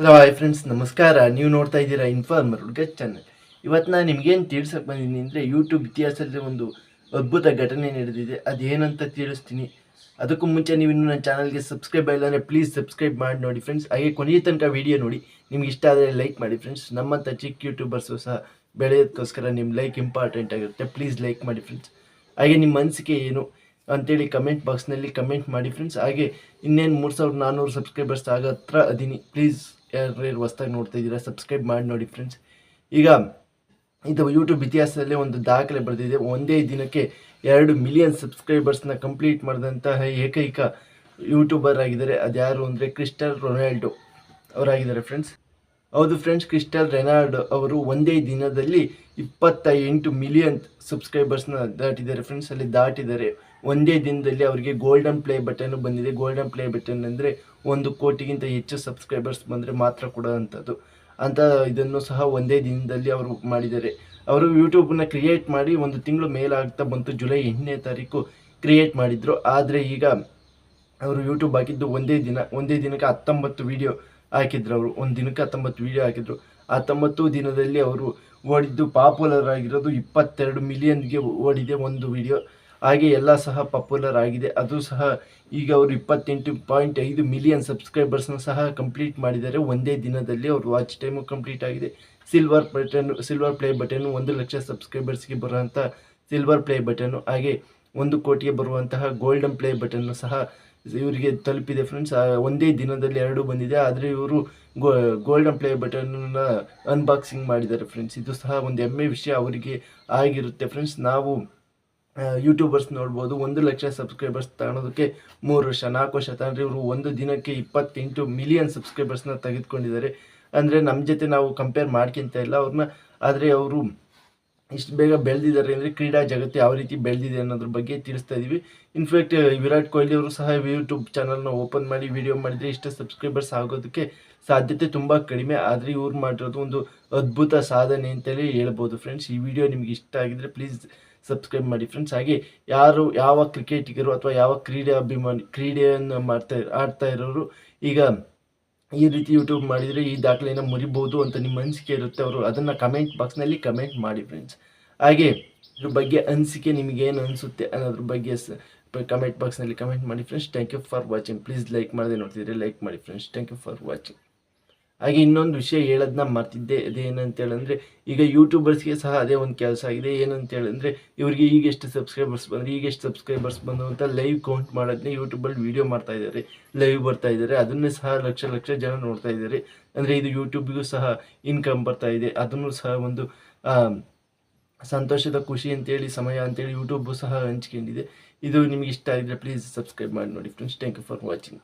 Hello hi friends ನಮಸ್ಕಾರ. ನೀವು ನೋಡ್ತಾ ಇದ್ದೀರಾ ಇನ್ಫಾರ್ಮರ್ ಹುಡುಗ ಚಾನಲ್ ಇವತ್ತು ನಾನು ನಿಮ್ಗೇನು ತಿಳಿಸೋಕೆ ಬಂದಿದ್ದೀನಿ ಅಂದರೆ ಯೂಟ್ಯೂಬ್ ಇತಿಹಾಸದಲ್ಲಿ ಒಂದು ಅದ್ಭುತ ಘಟನೆ ನಡೆದಿದೆ. ಅದೇನಂತ ತಿಳಿಸ್ತೀನಿ. ಅದಕ್ಕೂ ಮುಂಚೆ ನೀವು ಇನ್ನೂ ನನ್ನ ಚಾನಲ್ಗೆ ಸಬ್ಸ್ಕ್ರೈಬ್ ಆಗಿಲ್ಲ ಅಂದರೆ ಪ್ಲೀಸ್ ಸಬ್ಸ್ಕ್ರೈಬ್ ಮಾಡಿ ನೋಡಿ ಫ್ರೆಂಡ್ಸ್ ಹಾಗೆ ಕೊನೆಯ ತನಕ ವಿಡಿಯೋ ನೋಡಿ. ನಿಮ್ಗೆ ಇಷ್ಟ ಆದರೆ ಲೈಕ್ ಮಾಡಿ ಫ್ರೆಂಡ್ಸ್ ನಮ್ಮಂಥ ಚಿಕ್ಕ ಯೂಟ್ಯೂಬರ್ಸು ಸಹ ಬೆಳೆಯೋದಕ್ಕೋಸ್ಕರ ನಿಮ್ಮ ಲೈಕ್ ಇಂಪಾರ್ಟೆಂಟ್ ಆಗಿರುತ್ತೆ. ಪ್ಲೀಸ್ ಲೈಕ್ ಮಾಡಿ ಫ್ರೆಂಡ್ಸ್ ಹಾಗೆ ನಿಮ್ಮ ಅನಿಸಿಕೆ ಏನು ಅಂತೇಳಿ ಕಮೆಂಟ್ ಬಾಕ್ಸ್ನಲ್ಲಿ ಕಮೆಂಟ್ ಮಾಡಿ ಫ್ರೆಂಡ್ಸ್ ಹಾಗೆ ಇನ್ನೇನು ಮೂರು ಸಾವಿರದ ನಾನ್ನೂರು ಸಬ್ಸ್ಕ್ರೈಬರ್ಸ್ ಆಗ ಹತ್ರ ಅದೀನಿ. ಪ್ಲೀಸ್ ಯಾರು ಹೊಸ್ದಾಗಿ ನೋಡ್ತಾ ಇದ್ದೀರಾ ಸಬ್ಸ್ಕ್ರೈಬ್ ಮಾಡಿ ನೋಡಿ ಫ್ರೆಂಡ್ಸ್ ಈಗ ಇದು ಯೂಟ್ಯೂಬ್ ಇತಿಹಾಸದಲ್ಲೇ ಒಂದು ದಾಖಲೆ ಬರೆದಿದೆ. ಒಂದೇ ದಿನಕ್ಕೆ ಎರಡು ಮಿಲಿಯನ್ ಸಬ್ಸ್ಕ್ರೈಬರ್ಸ್ನ ಕಂಪ್ಲೀಟ್ ಮಾಡಿದಂತಹ ಏಕೈಕ ಯೂಟ್ಯೂಬರ್ ಆಗಿದ್ದಾರೆ. ಅದ್ಯಾರು ಅಂದರೆ ಕ್ರಿಸ್ಟಲ್ ರೊನಾಲ್ಡೋ ಅವರಾಗಿದ್ದಾರೆ ಫ್ರೆಂಡ್ಸ್ ಹೌದು ಫ್ರೆಂಡ್ಸ್ ಕ್ರಿಸ್ಟಲ್ ರೆನಾಲ್ಡ್ ಅವರು ಒಂದೇ ದಿನದಲ್ಲಿ ಇಪ್ಪತ್ತ ಎಂಟು ಮಿಲಿಯನ್ ಸಬ್ಸ್ಕ್ರೈಬರ್ಸ್ನ ದಾಟಿದ್ದಾರೆ. ಫ್ರೆಂಡ್ಸ್ ಅಲ್ಲಿ ದಾಟಿದ್ದಾರೆ. ಒಂದೇ ದಿನದಲ್ಲಿ ಅವರಿಗೆ ಗೋಲ್ಡನ್ ಪ್ಲೇ ಬಟನ್ ಬಂದಿದೆ. ಗೋಲ್ಡನ್ ಪ್ಲೇ ಬಟನ್ ಅಂದರೆ ಒಂದು ಕೋಟಿಗಿಂತ ಹೆಚ್ಚು ಸಬ್ಸ್ಕ್ರೈಬರ್ಸ್ ಬಂದರೆ ಮಾತ್ರ ಕೊಡೋವಂಥದ್ದು ಅಂತ ಇದನ್ನು ಸಹ ಒಂದೇ ದಿನದಲ್ಲಿ ಅವರು ಮಾಡಿದ್ದಾರೆ. ಅವರು ಯೂಟ್ಯೂಬ್ನ ಕ್ರಿಯೇಟ್ ಮಾಡಿ ಒಂದು ತಿಂಗಳು ಮೇಲಾಗ್ತಾ ಬಂತು. ಜುಲೈ ಎಂಟನೇ ತಾರೀಕು ಕ್ರಿಯೇಟ್ ಮಾಡಿದರು. ಆದರೆ ಈಗ ಅವರು ಯೂಟ್ಯೂಬ್ ಹಾಕಿದ್ದು ಒಂದೇ ದಿನ, ಒಂದೇ ದಿನಕ್ಕೆ ಹತ್ತೊಂಬತ್ತು ವಿಡಿಯೋ ಹಾಕಿದ್ರು ಅವರು. ಒಂದು ದಿನಕ್ಕೆ ಹತ್ತೊಂಬತ್ತು ವಿಡಿಯೋ ಹಾಕಿದ್ರು. ಹತ್ತೊಂಬತ್ತು ದಿನದಲ್ಲಿ ಅವರು ಓಡಿದ್ದು ಪಾಪ್ಯುಲರ್ ಆಗಿರೋದು ಇಪ್ಪತ್ತೆರಡು ಮಿಲಿಯನ್ಗೆ ಓಡಿದೆ ಒಂದು ವಿಡಿಯೋ ಹಾಗೆ ಎಲ್ಲ ಸಹ ಪಾಪ್ಯುಲರ್ ಆಗಿದೆ. ಅದು ಸಹ ಈಗ ಅವರು ಇಪ್ಪತ್ತೆಂಟು ಪಾಯಿಂಟ್ ಐದು ಮಿಲಿಯನ್ ಸಬ್ಸ್ಕ್ರೈಬರ್ಸ್ನ ಸಹ ಕಂಪ್ಲೀಟ್ ಮಾಡಿದ್ದಾರೆ. ಒಂದೇ ದಿನದಲ್ಲಿ ಅವ್ರ ವಾಚ್ ಟೈಮು ಕಂಪ್ಲೀಟ್ ಆಗಿದೆ. Silver button silver play button ಒಂದು ಲಕ್ಷ ಸಬ್ಸ್ಕ್ರೈಬರ್ಸ್ಗೆ ಬರುವಂಥ ಸಿಲ್ವರ್ ಪ್ಲೇ ಬಟನ್ನು ಹಾಗೆ ಒಂದು ಕೋಟಿಗೆ ಬರುವಂತಹ ಗೋಲ್ಡನ್ ಪ್ಲೇ ಬಟನ್ನು ಸಹ ಇವರಿಗೆ ತಲುಪಿದೆ ಫ್ರೆಂಡ್ಸ್ ಒಂದೇ ದಿನದಲ್ಲಿ ಎರಡು ಬಂದಿದೆ. ಆದರೆ ಇವರು ಗೋಲ್ಡನ್ ಪ್ಲೇ ಬಟನ್ನ ಅನ್ಬಾಕ್ಸಿಂಗ್ ಮಾಡಿದ್ದಾರೆ ಫ್ರೆಂಡ್ಸ್ ಇದು ಸಹ ಒಂದು ಹೆಮ್ಮೆ ವಿಷಯ ಅವರಿಗೆ ಆಗಿರುತ್ತೆ ಫ್ರೆಂಡ್ಸ್ ನಾವು ಯೂಟ್ಯೂಬರ್ಸ್ ನೋಡ್ಬೋದು. ಒಂದು ಲಕ್ಷ ಸಬ್ಸ್ಕ್ರೈಬರ್ಸ್ ತಗೊಳೋದಕ್ಕೆ ಮೂರು ವರ್ಷ, ನಾಲ್ಕು ವರ್ಷ ತಗೊಂಡ್ರೆ ಇವರು ಒಂದು ದಿನಕ್ಕೆ ಇಪ್ಪತ್ತೆಂಟು ಮಿಲಿಯನ್ ಸಬ್ಸ್ಕ್ರೈಬರ್ಸ್ನ ತೆಗೆದುಕೊಂಡಿದ್ದಾರೆ. ಅಂದರೆ ನಮ್ಮ ಜೊತೆ ನಾವು ಕಂಪೇರ್ ಮಾಡ್ಕೊಂತ ಇಲ್ಲ ಅವ್ರನ್ನ ಆದರೆ ಅವರು ಇಷ್ಟು ಬೇಗ ಬೆಳೆದಿದ್ದಾರೆ ಅಂದರೆ ಕ್ರೀಡಾ ಜಗತ್ತು ಯಾವ ರೀತಿ ಬೆಳೆದಿದೆ ಅನ್ನೋದ್ರ ಬಗ್ಗೆ ತಿಳಿಸ್ತಾ ಇದ್ದೀವಿ ಇನ್ಫ್ಯಾಕ್ಟ್ ವಿರಾಟ್ ಕೊಹ್ಲಿ ಅವರು ಸಹ ಯೂಟ್ಯೂಬ್ ಚಾನಲ್ನ ಓಪನ್ ಮಾಡಿ ವಿಡಿಯೋ ಮಾಡಿದರೆ ಇಷ್ಟು ಸಬ್ಸ್ಕ್ರೈಬರ್ಸ್ ಆಗೋದಕ್ಕೆ ಸಾಧ್ಯತೆ ತುಂಬ ಕಡಿಮೆ. ಆದರೆ ಇವ್ರು ಮಾಡಿರೋದು ಒಂದು ಅದ್ಭುತ ಸಾಧನೆ ಅಂತೇಳಿ ಹೇಳ್ಬೋದು ಫ್ರೆಂಡ್ಸ್ ಈ ವಿಡಿಯೋ ನಿಮ್ಗೆ ಇಷ್ಟ ಆಗಿದ್ರೆ ಪ್ಲೀಸ್ ಸಬ್ಸ್ಕ್ರೈಬ್ ಮಾಡಿ ಫ್ರೆಂಡ್ಸ್ ಹಾಗೆ ಯಾರು, ಯಾವ ಕ್ರಿಕೆಟಿಗರು ಅಥವಾ ಯಾವ ಕ್ರೀಡೆ ಅಭಿಮಾನಿ ಕ್ರೀಡೆಯನ್ನು ಮಾಡ್ತಾ, ಆಡ್ತಾ ಇರೋರು ಈಗ ಈ ರೀತಿ ಯೂಟ್ಯೂಬ್ ಮಾಡಿದರೆ ಈ ದಾಖಲೆಯನ್ನು ಮುರಿಬೋದು ಅಂತ ನಿಮ್ಮ ಅನಿಸಿಕೆ ಇರುತ್ತೆ, ಅವರು ಅದನ್ನು ಕಮೆಂಟ್ ಬಾಕ್ಸ್ನಲ್ಲಿ ಕಮೆಂಟ್ ಮಾಡಿ ಫ್ರೆಂಡ್ಸ್ ಹಾಗೆ ಇದ್ರ ಬಗ್ಗೆ ಅನಿಸಿಕೆ ನಿಮಗೇನು ಅನಿಸುತ್ತೆ ಅನ್ನೋದ್ರ ಬಗ್ಗೆ ಕಮೆಂಟ್ ಬಾಕ್ಸ್ನಲ್ಲಿ ಕಮೆಂಟ್ ಮಾಡಿ friends thank you for watching please like ಮಾಡದೆ ನೋಡ್ತಿದ್ರೆ ಲೈಕ್ ಮಾಡಿ friends thank you for watching ಹಾಗೆ ಇನ್ನೊಂದು ವಿಷಯ ಹೇಳೋದನ್ನ ಮರ್ತಿದ್ದೆ. ಅದೇನಂತ ಹೇಳಂದ್ರೆ ಈಗ ಯೂಟ್ಯೂಬರ್ಸ್ಗೆ ಸಹ ಅದೇ ಒಂದು ಕೆಲಸ ಆಗಿದೆ. ಏನಂತ ಹೇಳಂದ್ರೆ ಇವರಿಗೆ ಈಗ ಎಷ್ಟು ಸಬ್ಸ್ಕ್ರೈಬರ್ಸ್ ಬಂದರೆ ಈಗ ಎಷ್ಟು ಸಬ್ಸ್ಕ್ರೈಬರ್ಸ್ ಬಂದು ಅಂತ ಲೈವ್ ಕೌಂಟ್ ಮಾಡೋದನ್ನೇ ಯೂಟ್ಯೂಬಲ್ಲಿ ವೀಡಿಯೋ ಮಾಡ್ತಾ ಇದ್ದಾರೆ. ಲೈವ್ ಬರ್ತಾ ಇದ್ದಾರೆ. ಅದನ್ನೇ ಸಹ ಲಕ್ಷ ಲಕ್ಷ ಜನ ನೋಡ್ತಾ ಇದ್ದಾರೆ. ಅಂದರೆ ಇದು ಯೂಟ್ಯೂಬಿಗೂ ಸಹ ಇನ್ಕಮ್ ಬರ್ತಾ ಇದೆ. ಅದನ್ನು ಸಹ ಒಂದು ಸಂತೋಷದ ಖುಷಿ ಅಂತೇಳಿ, ಸಮಯ ಅಂತೇಳಿ ಯೂಟ್ಯೂಬು ಸಹ ಹಂಚ್ಕೊಂಡಿದೆ. ಇದು ನಿಮಗೆ ಇಷ್ಟ ಆಗಿದ್ರೆ ಪ್ಲೀಸ್ ಸಬ್ಸ್ಕ್ರೈಬ್ ಮಾಡಿ ನೋಡಿ friends thank you for watching